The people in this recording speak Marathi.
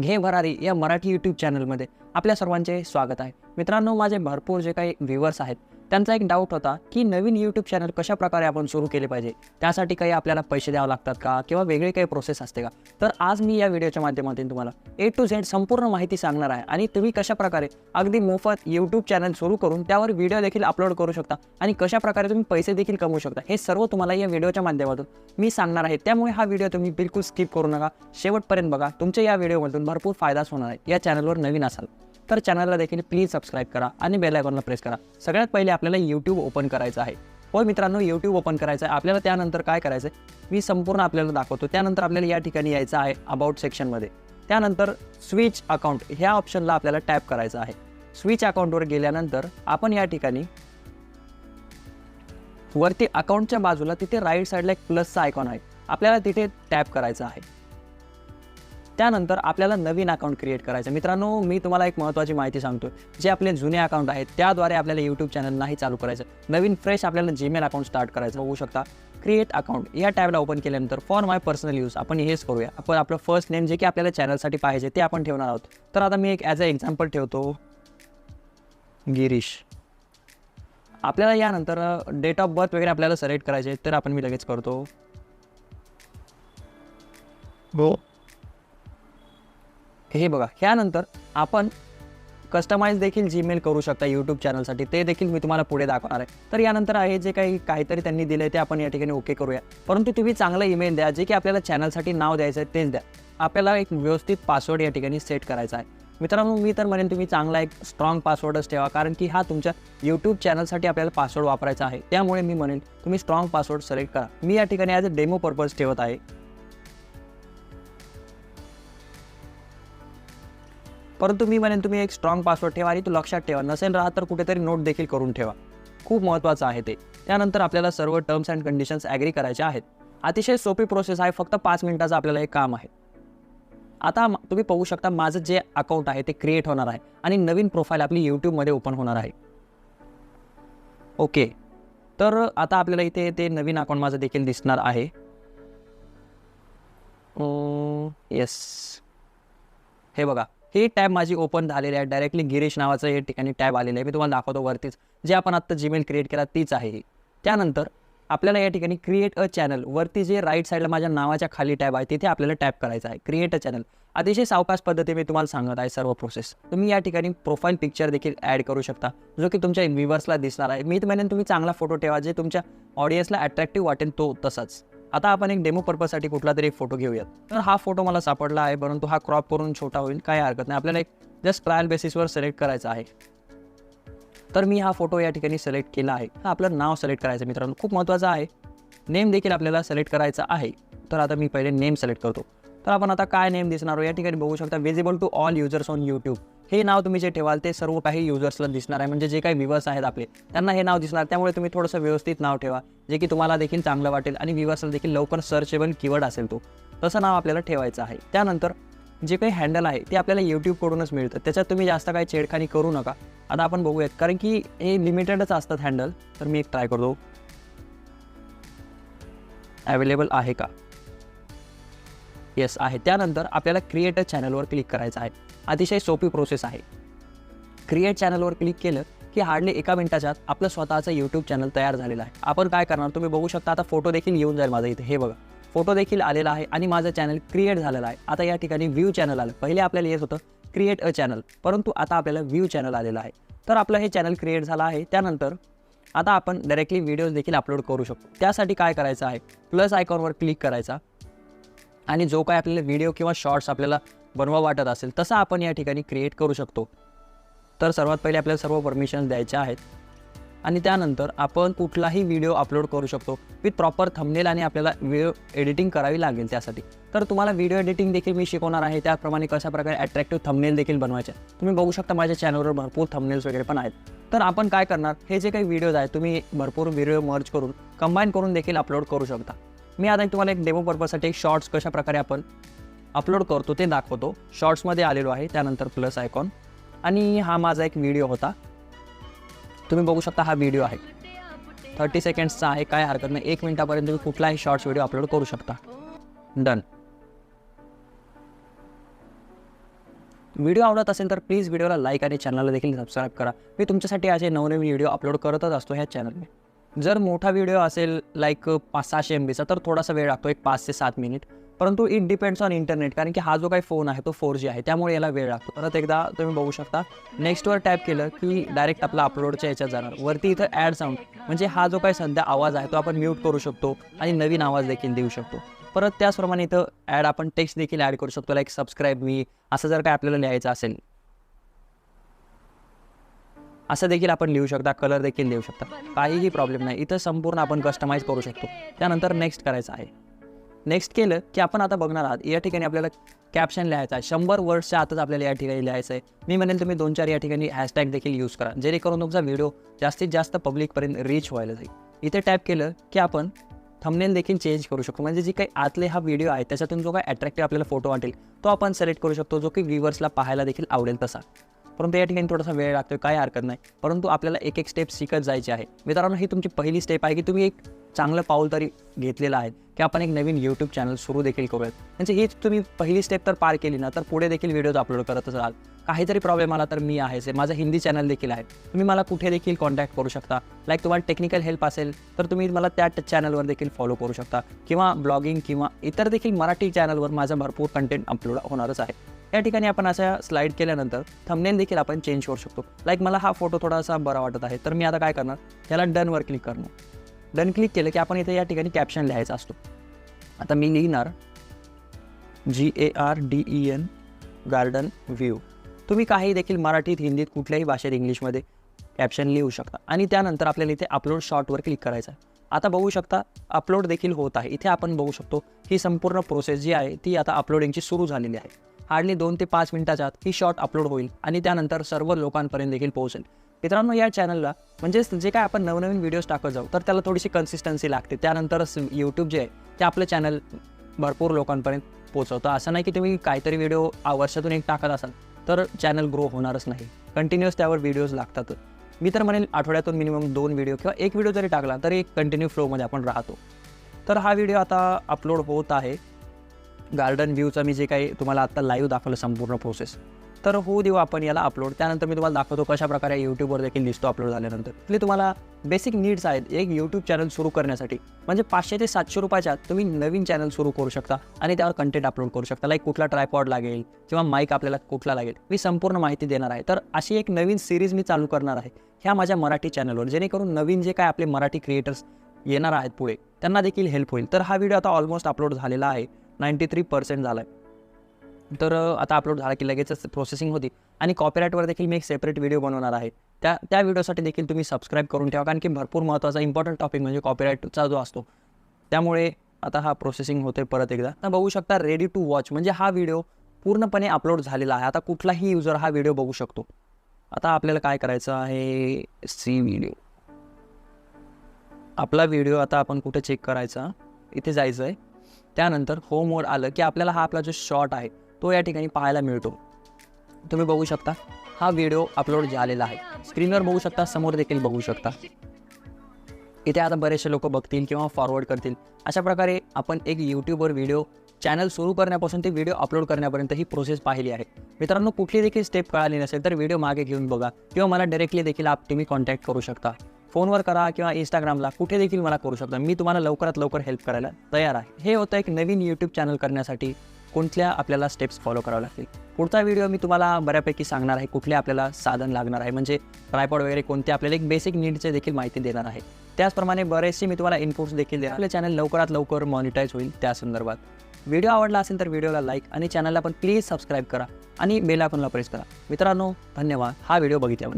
घे भरारी या मराठी यूट्यूब चॅनलमध्ये आपल्या सर्वांचे स्वागत आहे. मित्रांनो माझे भरपूर जे काही व्ह्युअर्स आहेत त्यांचा एक डाऊट होता की नवीन यूट्यूब चॅनल कशा प्रकारे आपण सुरू केले पाहिजे? त्यासाठी काही आपल्याला पैसे द्यावे लागतात का? किंवा वेगळी काही प्रोसेस असते का? तर आज मी या व्हिडिओच्या माध्यमातून तुम्हाला ए टू झेड संपूर्ण माहिती सांगणार आहे. आणि तुम्ही कशा प्रकारे अगदी मोफत यूट्यूब चॅनल सुरू करून त्यावर व्हिडिओ देखील अपलोड करू शकता आणि कशा प्रकारे तुम्ही पैसे देखील कमवू शकता हे सर्व तुम्हाला या व्हिडिओच्या माध्यमातून मी सांगणार आहे. त्यामुळे हा व्हिडिओ तुम्ही बिलकुल स्किप करू नका. शेवटपर्यंत बघा. तुमच्या या व्हिडिओमधून भरपूर फायदाच होणार आहे. या चॅनलवर नवीन असाल. तर चॅनलला देखील प्लीज सबस्क्राईब करा आणि बेल आयकॉनला प्रेस करा. सगळ्यात पहिले आपल्याला यूट्यूब ओपन करायचं आहे. होय मित्रांनो यूट्यूब ओपन करायचं आहे. आपल्याला त्यानंतर काय करायचं आहे मी संपूर्ण आपल्याला दाखवतो. त्यानंतर आपल्याला या ठिकाणी यायचं आहे अबाउट सेक्शनमध्ये त्यानंतर स्विच अकाउंट ह्या ऑप्शनला आपल्याला टॅप करायचं आहे. स्विच अकाउंटवर गेल्यानंतर आपण या ठिकाणी वरती अकाउंटच्या बाजूला तिथे राईट साईडला एक प्लसचा आयकॉन आहे. आपल्याला तिथे टॅप करायचं आहे. त्यानंतर आपल्याला नवीन अकाउंट क्रिएट करायचं. मित्रांनो मी तुम्हाला एक महत्त्वाची माहिती सांगतो जे आपले जुने अकाउंट आहेत त्याद्वारे आपल्याला यूट्यूब चॅनल नाही चालू करायचं. नवीन फ्रेश आपल्याला जीमेल अकाउंट स्टार्ट करायचं. बघू शकता क्रिएट अकाउंट या टॅबला ओपन केल्यानंतर फॉर माय पर्सनल यूज आपण हेच करूया. आपण आपलं फर्स्ट नेम जे की आपल्याला चॅनलसाठी पाहिजे ते आपण ठेवणार आहोत. तर आता मी एक ॲज अ एक्झाम्पल ठेवतो. गिरीश. आपल्याला यानंतर डेट ऑफ बर्थ वगैरे आपल्याला सिलेक्ट करायचे तर आपण मी लगेच करतो. हो. हे बघा ह्यानंतर आपण कस्टमाइज देखील जीमेल करू शकता यूट्यूब चॅनलसाठी ते देखील मी तुम्हाला पुढे दाखवणार आहे. तर यानंतर आहे जे काही काहीतरी त्यांनी दिलं आहे ते आपण या ठिकाणी ओके करूया. परंतु तुम्ही चांगला ईमेल द्या जे की आपल्याला चॅनलसाठी नाव द्यायचं आहे तेच द्या. आपल्याला एक व्यवस्थित पासवर्ड या ठिकाणी सेट करायचा आहे. मित्रांनो मी तर म्हणेन तुम्ही चांगला एक स्ट्रॉंग पासवर्डच ठेवा कारण की हा तुमच्या यूट्यूब चॅनलसाठी आपल्याला पासवर्ड वापरायचा आहे. त्यामुळे मी म्हणेन तुम्ही स्ट्रॉंग पासवर्ड सिलेक्ट करा. मी या ठिकाणी ॲज अ डेमो पर्पज ठेवत आहे. परंतु मी म्हणेन तुम्ही एक स्ट्रॉंग पासवर्ड ठेवा आणि तो लक्षात ठेवा. नसेल राहत तर कुठेतरी नोट देखील करून ठेवा. खूप महत्त्वाचं आहे ते. त्यानंतर आपल्याला सर्व टर्म्स अँड कंडिशन्स ॲग्री करायचे आहेत. अतिशय सोपी प्रोसेस आहे. फक्त पाच मिनिटाचं आपल्याला हे काम आहे. आता म- तुम्ही पाहू शकता माझं जे अकाउंट आहे ते क्रिएट होणार आहे आणि नवीन प्रोफाईल आपली यूट्यूबमध्ये ओपन होणार आहे. ओके तर आता आपल्याला इथे ते नवीन अकाउंट माझं देखील दिसणार आहे. येस हे बघा. हे टॅब माझी ओपन झालेली आहे. डायरेक्टली गिरीश नावाचं हे ठिकाणी टॅब आलेलं आहे. मी तुम्हाला दाखवतो वरतीच. जे आपण आत्ता जीमेल क्रिएट केला तीच आहे त्यानंतर आपल्याला या ठिकाणी क्रिएट अ चॅनल वरती जे राईट साईडला माझ्या नावाच्या खाली टॅब आहे तिथे आपल्याला टॅप करायचा आहे. क्रिएट अ चॅनल अतिशय सावकाश पद्धतीने मी तुम्हाला सांगत आहे सर्व प्रोसेस तुम्ही या ठिकाणी प्रोफाईल पिक्चर देखील ॲड करू शकता जो की तुमच्या व्ह्युअर्सला दिसणार आहे. मी म्हणेन तुम्ही चांगला फोटो ठेवा जे तुमच्या ऑडियन्सला अट्रॅक्टिव्ह वाटेल तो तसाच. आता आपण एक डेमो पर्पजसाठी कुठला तरी एक फोटो घेऊयात. तर हा फोटो मला सापडला आहे परंतु हा क्रॉप करून छोटा होईल काय हरकत नाही. आपल्याला एक जस्ट ट्रायल बेसिसवर सिलेक्ट करायचा आहे. तर मी हा फोटो या ठिकाणी सिलेक्ट केला आहे. हा आपलं नाव सिलेक्ट करायचं मित्रांनो. खूप महत्त्वाचं आहे. नेम देखील आपल्याला सिलेक्ट करायचा आहे. तर आता मी पहिले नेम सिलेक्ट करतो. तर आपण आता काय नेम दिसणार या ठिकाणी बघू शकता visible to all users on YouTube हे नाव तुम्ही जे ठेवाल ते सर्व काही युजर्सला दिसणार आहे. म्हणजे जे काही विवर्स आहेत आपले त्यांना हे नाव दिसणार. त्यामुळे तुम्ही थोडंसं व्यवस्थित नाव ठेवा जे की तुम्हाला देखील चांगलं वाटेल आणि विवर्सला देखील लवकर सर्चेबल कीवर्ड असेल तो. तसं नाव आपल्याला ठेवायचं आहे. त्यानंतर जे काही हँडल आहे ते आपल्याला यूट्यूबकडूनच मिळतं. त्याच्यात तुम्ही जास्त काही छेडखानी करू नका. आता आपण बघूयात कारण की हे लिमिटेडच असतात हँडल तर मी एक ट्राय करतो. अवेलेबल आहे का? येस आहे. त्यानंतर आपल्याला क्रिएट अ चॅनलवर क्लिक करायचं आहे. अतिशय सोपी प्रोसेस आहे. क्रिएट चॅनलवर क्लिक केलं की हार्डली एका मिनिटाच्या आत आपलं स्वतःचं यूट्यूब चॅनल तयार झालेलं आहे. आपण काय करणार? तुम्ही बघू शकता आता फोटो देखील येऊन जाईल माझा इथे. हे बघा. फोटो देखील आलेला आहे आणि माझं चॅनल क्रिएट झालेलं आहे. आता या ठिकाणी व्ह्यू चॅनल आलं. पहिले आपल्याला येत होतं क्रिएट अ चॅनल परंतु आता आपल्याला व्ह्यू चॅनल आलेलं आहे. तर आपलं हे चॅनल क्रिएट झालं आहे. त्यानंतर आता आपण डायरेक्टली व्हिडिओज देखील अपलोड करू शकतो. त्यासाठी काय करायचं आहे? प्लस आयकॉनवर क्लिक करायचा. आणि जो काय आपल्याला व्हिडिओ किंवा शॉर्ट्स आपल्याला बनवा वाटत असेल तसा आपण या ठिकाणी क्रिएट करू शकतो. तर सर्वात पहिले आपल्याला सर्व परमिशन्स द्यायच्या आहेत. आणि त्यानंतर आपण कुठलाही व्हिडिओ अपलोड करू शकतो. विथ प्रॉपर थंबनेल आणि आपल्याला व्हिडिओ एडिटिंग करावी लागेल त्यासाठी. तर तुम्हाला व्हिडिओ एडिटिंग देखील मी शिकवणार आहे. त्याप्रमाणे कशा प्रकारे अट्रॅक्टिव्ह थंबनेल देखील बनवायचे. तुम्ही बघू शकता माझ्या चॅनलवर भरपूर थंबनेल्स वगैरे पण आहेत. तर आपण काय करणार? हे जे काही व्हिडिओज आहेत तुम्ही भरपूर व्हिडिओ मर्ज करून कंबाईन करून देखील अपलोड करू शकता. मी आता तुम्हाला एक डेमो पर्पजसाठी एक शॉर्ट्स कशा प्रकारे आपण अपलोड करतो ते दाखवतो. शॉर्ट्समध्ये आलेलो आहे त्यानंतर प्लस आयकॉन आणि हा माझा एक व्हिडिओ होता. तुम्ही बघू शकता हा व्हिडिओ आहे. थर्टी सेकंड्सचा आहे काय हरकत नाही. एक मिनटापर्यंत तुम्ही कुठलाही शॉर्ट्स व्हिडिओ अपलोड करू शकता. डन व्हिडिओ आवडत असेल तर प्लीज व्हिडिओला लाईक आणि चॅनलला देखील सबस्क्राईब करा. मी तुमच्यासाठी असे नवनवीन व्हिडिओ अपलोड करतच असतो ह्या चॅनलने जर मोठा व्हिडिओ असेल लाईक पाच सहाशे एम बीचा तर थोडासा वेळ लागतो एक पाच ते सात मिनिट परंतु इट डिपेंड्स ऑन इंटरनेट कारण की हा जो काही फोन आहे तो फोर जी आहे त्यामुळे याला वेळ लागतो. परत एकदा तुम्ही बघू शकता नेक्स्टवर टॅप केलं की डायरेक्ट आपला अपलोडच्या याच्यात जाणार. वरती इथं ॲड साऊंड म्हणजे हा जो काही सध्या आवाज आहे तो आपण म्यूट करू शकतो आणि नवीन आवाज देखील देऊ शकतो. परत त्याचप्रमाणे इथं ॲड आपण टेक्स्ट देखील ॲड करू शकतो लाईक सबस्क्राईब मी असं जर काय आपल्याला लिहायचं असेल असं देखील आपण लिहू शकता कलर देखील देऊ शकता. काहीही प्रॉब्लेम नाही. इथं संपूर्ण आपण कस्टमाइज करू शकतो. त्यानंतर नेक्स्ट करायचं आहे. नेक्स्ट केलं की आपण आता बघणार आहात या ठिकाणी आपल्याला कॅप्शन लिहायचं आहे. शंभर वर्ड्सच्या आतच आपल्याला या ठिकाणी लिहायचं आहे. मी म्हणेल तुम्ही दोन चार या ठिकाणी हॅशटॅग देखील यूज करा. जेणेकरून तुमचा व्हिडिओ जास्तीत जास्त पब्लिकपर्यंत रीच व्हायला जाईल. इथे टॅप केलं की आपण थंबनेल देखील चेंज करू शकतो. म्हणजे जी काही आतले हा व्हिडिओ आहे त्याच्यातून जो काही अट्रॅक्टिव्ह आपल्याला फोटो वाटेल तो आपण सिलेक्ट करू शकतो जो की व्ह्युअर्सला पाहायला देखील आवडेल तसा. परंतु या ठिकाणी थोडासा वेळ लागतो काय हरकत नाही. परंतु आपल्याला एक एक स्टेप शिकत जायची आहे. मित्रांनो ही तुमची पहिली स्टेप आहे की तुम्ही एक चांगलं पाऊल तरी घेतलेलं आहे की आपण एक नवीन यूट्यूब चॅनल सुरू देखील करूयात. म्हणजे हीच तुम्ही पहिली स्टेप तर पार केली ना तर पुढे देखील व्हिडिओज अपलोड करतच राहाल काहीतरी प्रॉब्लेम आला तर मी आहेच आहे माझं हिंदी चॅनल देखील आहे. तुम्ही मला कुठे देखील कॉन्टॅक्ट करू शकता? लाईक तुम्हाला टेक्निकल हेल्प असेल तर तुम्ही मला त्या चॅनलवर देखील फॉलो करू शकता. किंवा ब्लॉगिंग किंवा इतर देखील मराठी चॅनलवर माझा भरपूर कंटेंट अपलोड होणारच आहे. या ठिकाणी आपण अशा स्लाईड केल्यानंतर थंबनेल देखील आपण चेंज करू शकतो. लाईक मला हा फोटो थोडासा बरा वाटत आहे तर मी आता काय करणार? याला डनवर क्लिक करणार. डन क्लिक केलं की आपण इथे या ठिकाणी कॅप्शन लिहायचा असतो. आता मी लिहिणार G A R D E N garden view तुम्ही काही देखील मराठीत हिंदीत कुठल्याही भाषेत इंग्लिशमध्ये कॅप्शन लिहू शकता. आणि त्यानंतर आपल्याला इथे अपलोड शॉर्टवर क्लिक करायचं आहे. आता बघू शकता अपलोड देखील होत आहे. इथे आपण बघू शकतो ही संपूर्ण प्रोसेस जी आहे ती आता अपलोडिंगची सुरू झालेली आहे. हार्डली दोन ते पाच मिनिटाच्या आत ही शॉर्ट अपलोड होईल आणि त्यानंतर सर्व लोकांपर्यंत देखील पोहोचेल. मित्रांनो या चॅनलला म्हणजेच जे काय आपण नवनवीन व्हिडिओज टाकत जाऊ तर त्याला थोडीशी कन्सिस्टन्सी लागते. त्यानंतरच यूट्यूब जे आहे ते आपलं चॅनल भरपूर लोकांपर्यंत पोहोचवतं. असं नाही की तुम्ही काहीतरी व्हिडिओ वर्षातून एक टाकत असाल तर चॅनल ग्रो होणारच नाही. कंटिन्युअस त्यावर व्हिडिओज लागतात. मी तर म्हणेल आठवड्यातून मिनिमम दोन व्हिडिओ किंवा एक व्हिडिओ जरी टाकला तरी एक कंटिन्यू फ्लोमध्ये आपण राहतो. तर हा व्हिडिओ आता अपलोड होत आहे. गार्डन व्ह्यूचं मी जे काही तुम्हाला आत्ता लाईव्ह दाखवलं संपूर्ण प्रोसेस तर होऊ देऊ आपण याला अपलोड त्यानंतर मी तुम्हाला दाखवतो कशा प्रकारे यूट्यूबवर देखील दिसतो अपलोड झाल्यानंतर. तिथे तुम्हाला बेसिक नीड्स आहेत एक यूट्यूब चॅनल सुरू करण्यासाठी. म्हणजे पाचशे ते सातशे रुपयाच्या तुम्ही नवीन चॅनल सुरू करू शकता आणि त्यावर कंटेंट अपलोड करू शकता. लाईक कुठला ट्रायपॉड लागेल किंवा माईक आपल्याला कुठला लागेल मी संपूर्ण माहिती देणार आहे. तर अशी एक नवीन सिरीज मी चालू करणार आहे ह्या माझ्या मराठी चॅनलवर जेणेकरून नवीन जे काय आपले मराठी क्रिएटर्स येणार आहेत पुढे त्यांना देखील हेल्प होईल. तर हा व्हिडिओ आता ऑलमोस्ट अपलोड झालेला आहे. नाईंटी थ्री पर्सेंट झाला आहे तर आता अपलोड झाला की लगेचच प्रोसेसिंग होती. आणि कॉपीराईटवर देखील मी एक सेपरेट व्हिडिओ बनवणार आहे. त्या त्या व्हिडिओसाठी देखील तुम्ही सबस्क्राईब करून ठेवा. कारण की भरपूर महत्त्वाचा इम्पॉर्टंट टॉपिक म्हणजे कॉपीराईटचा जो असतो त्यामुळे आता हा प्रोसेसिंग होते परत एकदा. तर बघू शकता रेडी टू वॉच म्हणजे हा व्हिडिओ पूर्णपणे अपलोड झालेला आहे. आता कुठलाही युजर हा व्हिडिओ बघू शकतो. आता आपल्याला काय करायचं आहे? सी व्हिडिओ आपला व्हिडिओ आता आपण कुठे चेक करायचा? इथे जायचं आहे त्यानंतर होमवर आलं की आपल्याला हा आपला जो शॉर्ट आहे तो या ठिकाणी पाहायला मिळतो. तुम्ही बघू शकता हा व्हिडिओ अपलोड झालेला आहे. स्क्रीनवर बघू शकता समोर देखील बघू शकता. इथे आता बरेचसे लोक बघतील किंवा फॉरवर्ड करतील. अशा प्रकारे आपण एक यूट्यूबवर व्हिडिओ चॅनल सुरू करण्यापासून ते व्हिडिओ अपलोड करण्यापर्यंत ही प्रोसेस पाहिली आहे. मित्रांनो कुठली देखील स्टेप कळाली नसेल तर व्हिडिओ मागे घेऊन बघा किंवा मला डायरेक्टली देखील आप तुम्ही कॉन्टॅक्ट करू शकता. फोनवर करा किंवा इंस्टाग्रामला कुठे देखील मला करू शकता. मी तुम्हाला लवकरात लवकर हेल्प करायला तयार आहे. हे होतं एक नवीन यूट्यूब चॅनल करण्यासाठी कोणत्या आपल्याला स्टेप्स फॉलो करावं लागतील. पुढचा व्हिडिओ मी तुम्हाला बऱ्यापैकी सांगणार आहे कुठले आपल्याला साधन लागणार आहे. म्हणजे ट्रायपॉड वगैरे कोणते आपल्याला एक बेसिक नीडचे देखील माहिती देणार आहे. त्याचप्रमाणे बरेचसे मी तुम्हाला इनपुट्स देखील देणार आपले चॅनल लवकरात लवकर मॉनिटाईज होईल त्या संदर्भात. व्हिडिओ आवडला असेल तर व्हिडिओला लाईक आणि चॅनलला पण प्लीज सबस्क्राईब करा आणि बेल आयकॉनला प्रेस करा. मित्रांनो धन्यवाद. हा व्हिडिओ बघितल्याबद्दल.